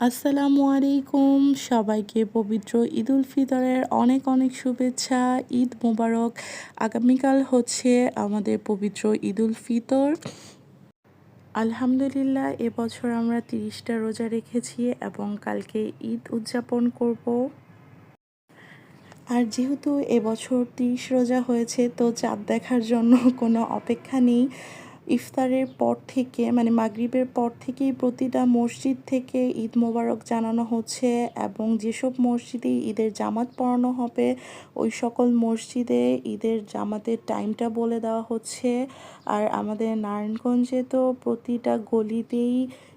আসসালামু আলাইকুম। সবাইকে পবিত্র ঈদ উল ফিতরের অনেক অনেক শুভেচ্ছা, ঈদ মোবারক। আগামীকাল হচ্ছে আমাদের পবিত্র ঈদ উল ফিতর। আলহামদুলিল্লাহ, এবছর আমরা তিরিশটা রোজা রেখেছি এবং কালকে ঈদ উদযাপন করব। আর যেহেতু এবছর তিরিশ রোজা হয়েছে তো চাঁদ দেখার জন্য কোনো অপেক্ষা নেই। ইফতারের পর থেকে মানে মাগরিবের পর থেকেই প্রতিটা মসজিদ থেকে ঈদ মোবারক জানানো হচ্ছে এবং যেসব মসজিদে ঈদের জামাত পড়ানো হবে, ওই সকল মসজিদে ঈদের জামাতের টাইমটা বলে দেওয়া হচ্ছে। আর আমাদের নারায়ণগঞ্জে তো প্রতিটা গলিতেই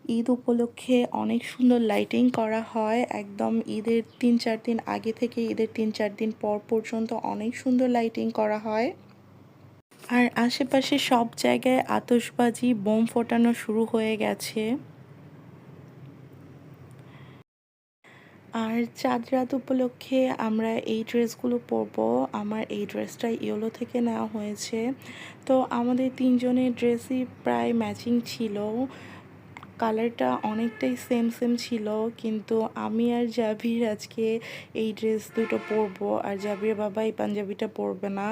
ঈদ উপলক্ষে অনেক সুন্দর লাইটিং করা হয়। একদম ঈদের তিন চার দিন আগে থেকে ঈদের তিন চার দিন পর পর্যন্ত অনেক সুন্দর লাইটিং করা হয়। আর আশেপাশে সব জায়গায় আতশবাজি, বোম ফোটানো শুরু হয়ে গেছে। আর চাঁদ রাত উপলক্ষে আমরা এই ড্রেসগুলো পরব। আমার এই ড্রেসটা ইয়েলো থেকে নেওয়া হয়েছে। তো আমাদের তিনজনের ড্রেসই প্রায় ম্যাচিং ছিল। কালারটা অনেকটাই সেম সেম ছিল, কিন্তু আমি আর জাভির আজকে এই ড্রেস দুটো পরবো। আর জাভির বাবা এই পাঞ্জাবিটা পরবে না,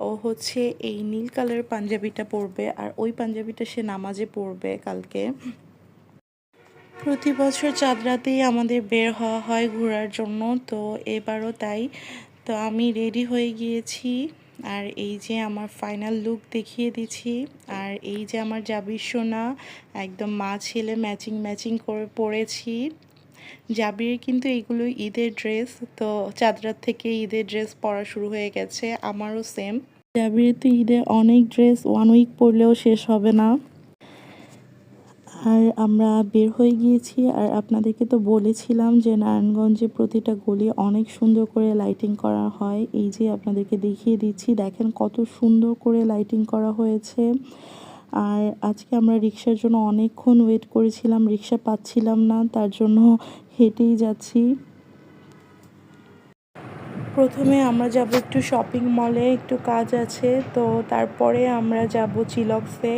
ও হচ্ছে এই নীল কালার পাঞ্জাবিটা পরবে, আর ওই পাঞ্জাবিটা সে নামাজে পরবে কালকে। প্রতি বছর চাঁদ রাতেই আমাদের বের হওয়া হয় ঘোরার জন্য, তো এবারও তাই। তো আমি রেডি হয়ে গিয়েছি। আর এই যে আমার ফাইনাল লুক দেখিয়ে দিচ্ছি, আর এই যে আমার জাবির সোনা, একদম মা ছেলে ম্যাচিং ম্যাচিং করে পরেছি জাবির কিন্তু এগুলো ঈদের ড্রেস তো চাঁদরাত থেকে ঈদের ড্রেস পরা শুরু হয়ে গেছে, আমারও সেম জাবির তো ঈদে অনেক ড্রেস ওয়ান উইক পরলেও শেষ হবে না। আর আমরা বের হয়ে গিয়েছি আর আপনাদেরকে তো বলেছিলাম যে নারায়ণগঞ্জে প্রতিটা গলি অনেক সুন্দর করে লাইটিং করা হয়। এই যে আপনাদেরকে দেখিয়ে দিচ্ছি, দেখেন কত সুন্দর করে লাইটিং করা হয়েছে। আর আজকে আমরা রিক্সার জন্য অনেকক্ষণ ওয়েট করেছিলাম, রিক্সা পাচ্ছিলাম না, তার জন্য হেঁটেই যাচ্ছি। প্রথমে আমরা যাব একটু শপিং মলে একটু কাজ আছে, তো তারপরে আমরা যাব চিলক্সে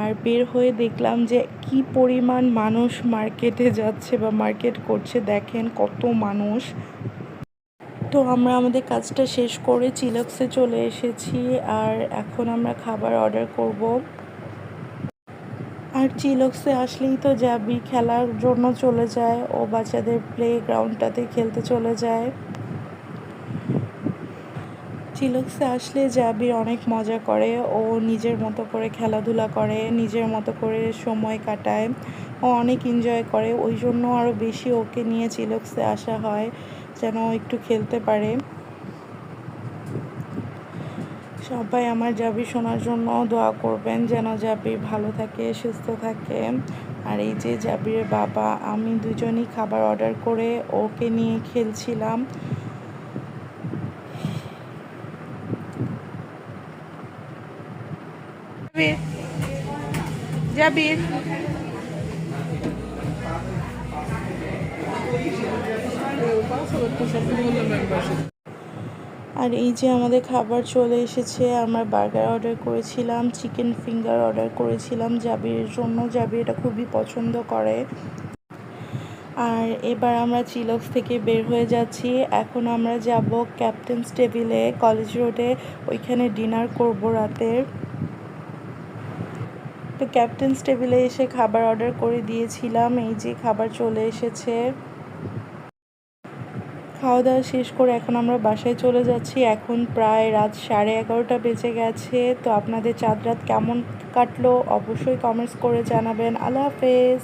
আর বের হয়ে দেখলাম যে কি পরিমাণ মানুষ মার্কেটে যাচ্ছে বা মার্কেট করছে, দেখেন কত মানুষ। তো আমরা আমাদের কাজটা শেষ করে চিলক্সে চলে এসেছি আর এখন আমরা খাবার অর্ডার করব। আর চিলক্সে আসলেই তো যাবি, খেলার জন্য চলে যায় ও বাচ্চাদের প্লে গ্রাউন্ডটাতে খেলতে চলে যায়। চিলক্সে আসলে জাবির অনেক মজা করে। ও নিজের মতো করে খেলাধুলা করে, নিজের মতো করে সময় কাটায়। ও অনেক এনজয় করে। ওই জন্য আরও বেশি ওকে নিয়ে চিলক্সে আসা হয়, যেন একটু খেলতে পারে। সবাই আমার জাবি শোনার জন্য দোয়া করবেন, যেন জাবি ভালো থাকে, সুস্থ থাকে। আর এই যে জাবির বাবা, আমি দুজনই খাবার অর্ডার করে ওকে নিয়ে খেলছিলাম। জাবির আর এই যে আমাদের খাবার চলে এসেছে, আমরা বার্গার অর্ডার করেছিলাম, চিকেন ফিঙ্গার অর্ডার করেছিলাম জাবির জন্য জাবির এটা খুবই পছন্দ করে। আর এবার আমরা চিলক্স থেকে বের হয়ে যাচ্ছি। এখন আমরা যাব ক্যাপ্টেন্স টেবিলে, কলেজ রোডে, ওইখানে ডিনার করব রাতের তো ক্যাপ্টেন্স টেবিলে এসে খাবার অর্ডার করে দিয়েছিলাম। এই যে খাবার চলে এসেছে। খাওয়া দাওয়া শেষ করে এখন আমরা বাসায় চলে যাচ্ছি। এখন প্রায় রাত সাড়ে এগারোটা বেজে গেছে। তো আপনাদের চাঁদ রাত কেমন কাটলো অবশ্যই কমেন্টস করে জানাবেন। আল্লাহ হাফেজ।